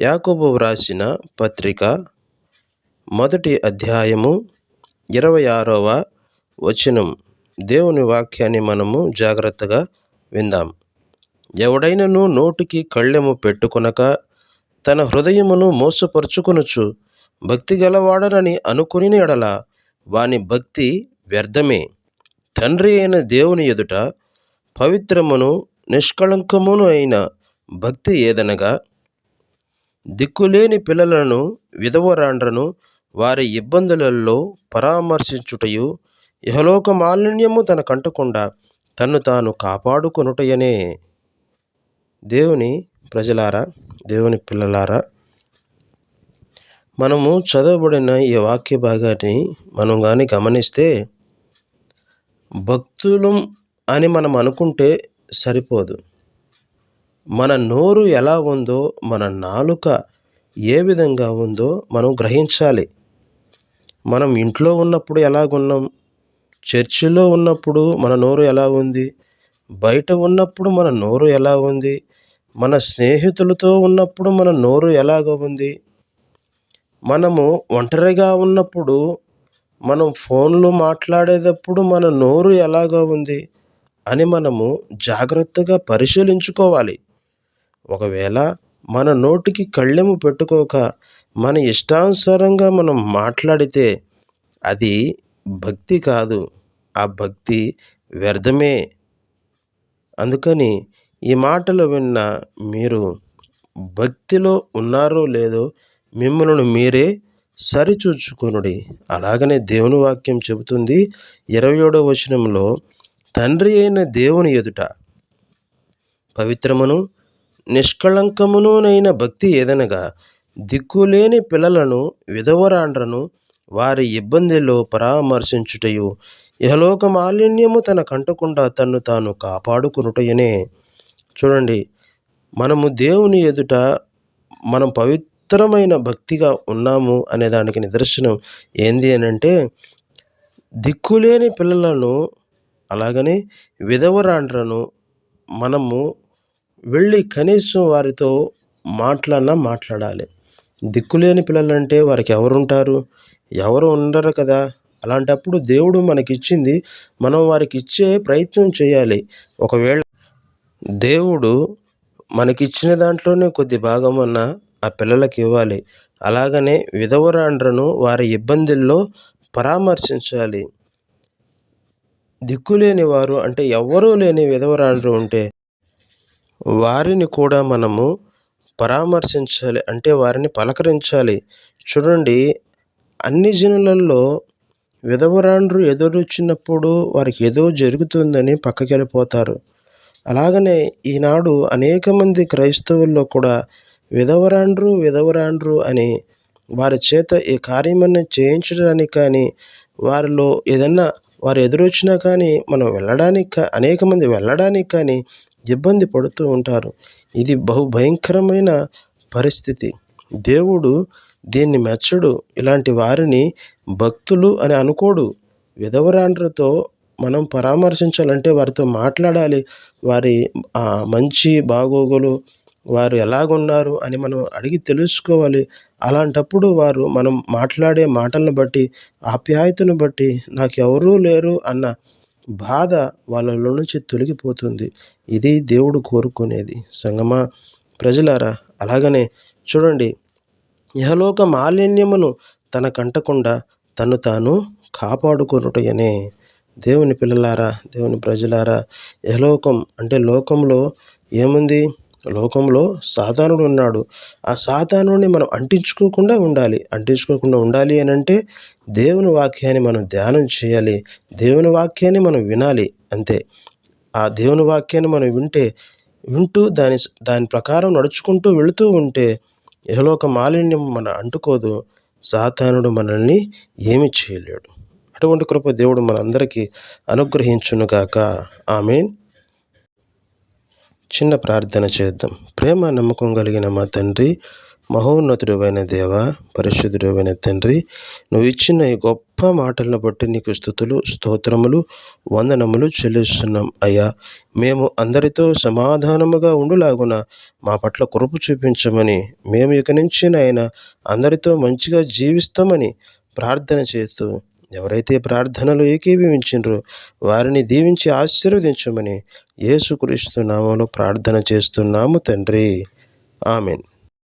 యాకోబు వ్రాసిన పత్రిక మొదటి అధ్యాయము ఇరవై ఆరవ వచనం. దేవుని వాక్యాన్ని మనము జాగ్రత్తగా విందాం. ఎవడైనను నోటికి కళ్ళెము పెట్టుకొనక తన హృదయమును మోసపరుచుకొనుచు భక్తి గలవాడనని అనుకుని ఎడల వాని భక్తి వ్యర్థమే. తండ్రి అయిన దేవుని ఎదుట పవిత్రమును నిష్కళంకమును అయిన భక్తి ఏదనగా దిక్కులేని పిల్లలను విధవరాండ్రను వారి ఇబ్బందులలో పరామర్శించుటయు ఇహలోక మాలిన్యము తన కంటకుండా తన్ను తాను కాపాడుకొనుటయనే. దేవుని ప్రజలారా దేవుని పిల్లలారా మనము చదవబడిన ఈ వాక్య భాగాన్ని మనం కానీ గమనిస్తే భక్తులం అని మనం అనుకుంటే సరిపోదు. మన నోరు ఎలా ఉందో మన నాలుక ఏ విధంగా ఉందో మనం గ్రహించాలి. మనం ఇంట్లో ఉన్నప్పుడు ఎలాగున్నాం? చర్చిలో ఉన్నప్పుడు మన నోరు ఎలా ఉంది? బయట ఉన్నప్పుడు మన నోరు ఎలా ఉంది? మన స్నేహితులతో ఉన్నప్పుడు మన నోరు ఎలాగ ఉంది? మనము ఒంటరిగా ఉన్నప్పుడు మనం ఫోన్లో మాట్లాడేటప్పుడు మన నోరు ఎలాగా ఉంది అని మనము జాగ్రత్తగా పరిశీలించుకోవాలి. ఒకవేళ మన నోటికి కళ్ళెము పెట్టుకోక మన ఇష్టానుసారంగా మనం మాట్లాడితే అది భక్తి కాదు. ఆ భక్తి వ్యర్థమే. అందుకని ఈ మాటలు విన్న మీరు భక్తిలో ఉన్నారో లేదో మిమ్మల్ని మీరే సరిచూచుకొనుడి. అలాగనే దేవుని వాక్యం చెబుతుంది ఇరవై ఏడవ వచనంలో తండ్రి అయిన దేవుని ఎదుట పవిత్రమును నిష్కళంకమునూనైన భక్తి ఏదనగా దిక్కులేని పిల్లలను విధవరాండ్రను వారి ఇబ్బందిలో పరామర్శించుటయు. ఇహలోక మాలిన్యము తన కంటకుండా తన్ను తాను కాపాడుకునుటయనే. చూడండి మనము దేవుని ఎదుట మనం పవిత్రమైన భక్తిగా ఉన్నాము అనే దానికి నిదర్శనం ఏంది అని అంటే దిక్కులేని పిల్లలను అలాగనే విధవరాండ్రను మనము వెళ్ళి కనీసం వారితో మాట్లాడినా మాట్లాడాలి. దిక్కులేని పిల్లలంటే వారికి ఎవరుంటారు? ఎవరు ఉండరు కదా? అలాంటప్పుడు దేవుడు మనకిచ్చింది మనం వారికి ఇచ్చే ప్రయత్నం చేయాలి. ఒకవేళ దేవుడు మనకిచ్చిన దాంట్లోనే కొద్ది భాగమన్నా ఆ పిల్లలకి ఇవ్వాలి. అలాగనే విధవరాండ్రను వారి ఇబ్బందుల్లో పరామర్శించాలి. దిక్కులేని వారు అంటే ఎవ్వరూ లేని విధవరాండ్రు ఉంటే వారిని కూడా మనము పరామర్శించాలి. అంటే వారిని పలకరించాలి. చూడండి అన్ని జనులలో విధవరాండ్రు ఎదురొచ్చినప్పుడు వారికి ఏదో జరుగుతుందని పక్కకి వెళ్ళిపోతారు. అలాగనే ఈనాడు అనేక మంది క్రైస్తవుల్లో కూడా విధవరాండ్రు విధవరాండ్రు అని వారి చేత ఈ కార్యమని చేయించడానికి కానీ వారిలో ఏదన్నా వారు ఎదురొచ్చినా కానీ మనం వెళ్ళడానికి అనేక మంది వెళ్ళడానికి కానీ ఇబ్బంది పడుతూ ఉంటారు. ఇది బహు భయంకరమైన పరిస్థితి. దేవుడు దీన్ని మెచ్చడు. ఇలాంటి వారిని భక్తులు అని అనుకోడు. విధవరాండ్రతో మనం పరామర్శించాలంటే వారితో మాట్లాడాలి. వారి మంచి బాగోగులు వారు ఎలాగున్నారు అని మనం అడిగి తెలుసుకోవాలి. అలాంటప్పుడు వారు మనం మాట్లాడే మాటలను బట్టి ఆప్యాయతను బట్టి నాకు ఎవరూ లేరు అన్న బాధ వాళ్ళలో నుంచి తొలగిపోతుంది. ఇది దేవుడు కోరుకునేది. సంగమా ప్రజలారా అలాగనే చూడండి. ఇహలోక మాలిన్యమును తన కంటకుండా తను తాను కాపాడుకొనుటయనే. దేవుని పిల్లలారా దేవుని ప్రజలారా యహలోకం అంటే లోకంలో ఏముంది? లోకంలో సాతానుడు ఉన్నాడు. ఆ సాతానుడిని మనం అంటించుకోకుండా ఉండాలి. అంటించుకోకుండా ఉండాలి అని అంటే దేవుని వాక్యాన్ని మనం ధ్యానం చేయాలి. దేవుని వాక్యాన్ని మనం వినాలి అంతే. ఆ దేవుని వాక్యాన్ని మనం వింటే వింటూ దాని దాని ప్రకారం నడుచుకుంటూ వెళుతూ ఉంటే ఏలోక మాలిన్యం మన అంటుకోదు. సాతానుడు మనల్ని ఏమి చేయలేడు. అటువంటి కృప దేవుడు మనందరికీ అనుగ్రహించునుగాక. ఆమెన్. చిన్న ప్రార్థన చేద్దాం. ప్రేమ నమ్మకం కలిగిన మా తండ్రి మహోన్నతుడైన దేవ పరిశుద్ధుడైన తండ్రి నువ్వు ఇచ్చిన ఈ గొప్ప మాటలను బట్టి నీకు స్థుతులు స్తోత్రములు వందనములు చెల్లిస్తున్నాం అయ్యా. మేము అందరితో సమాధానముగా ఉండులాగున మా పట్ల కురుపు చూపించమని మేము ఇక నుంచి నాయన అందరితో మంచిగా జీవిస్తామని ప్రార్థన చేస్తూ ఎవరైతే ప్రార్థనలు ఏకీభవించిండ్రో వారిని దీవించి ఆశీర్వదించమని యేసుక్రీస్తు నామంలో ప్రార్థన చేస్తున్నాము తండ్రి. ఆమెన్.